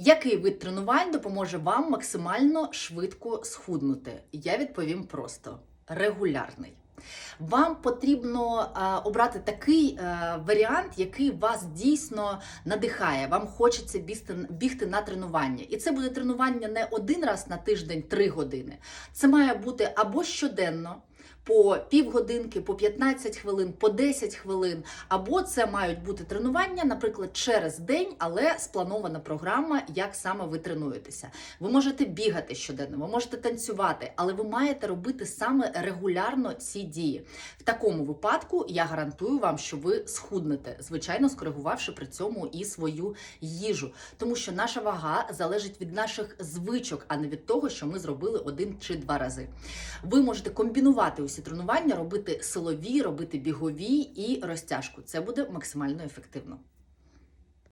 Який вид тренувань допоможе вам максимально швидко схуднути? Я відповім просто: регулярний. Вам потрібно а, обрати такий а, варіант, який вас дійсно надихає. Вам хочеться бігти, бігти на тренування. І це буде тренування не один раз на тиждень, три години. Це має бути або щоденно. По півгодинки, по 15 хвилин, по 10 хвилин, або це мають бути тренування, наприклад, через день, але спланована програма, як саме ви тренуєтеся. Ви можете бігати щоденно, ви можете танцювати, але ви маєте робити саме регулярно ці дії. В такому випадку я гарантую вам, що ви схуднете, звичайно, скоригувавши при цьому і свою їжу, тому що наша вага залежить від наших звичок, а не від того, що ми зробили один чи два рази. Ви можете комбінувати усі тренування, робити силові, робити бігові і розтяжку. Це буде максимально ефективно.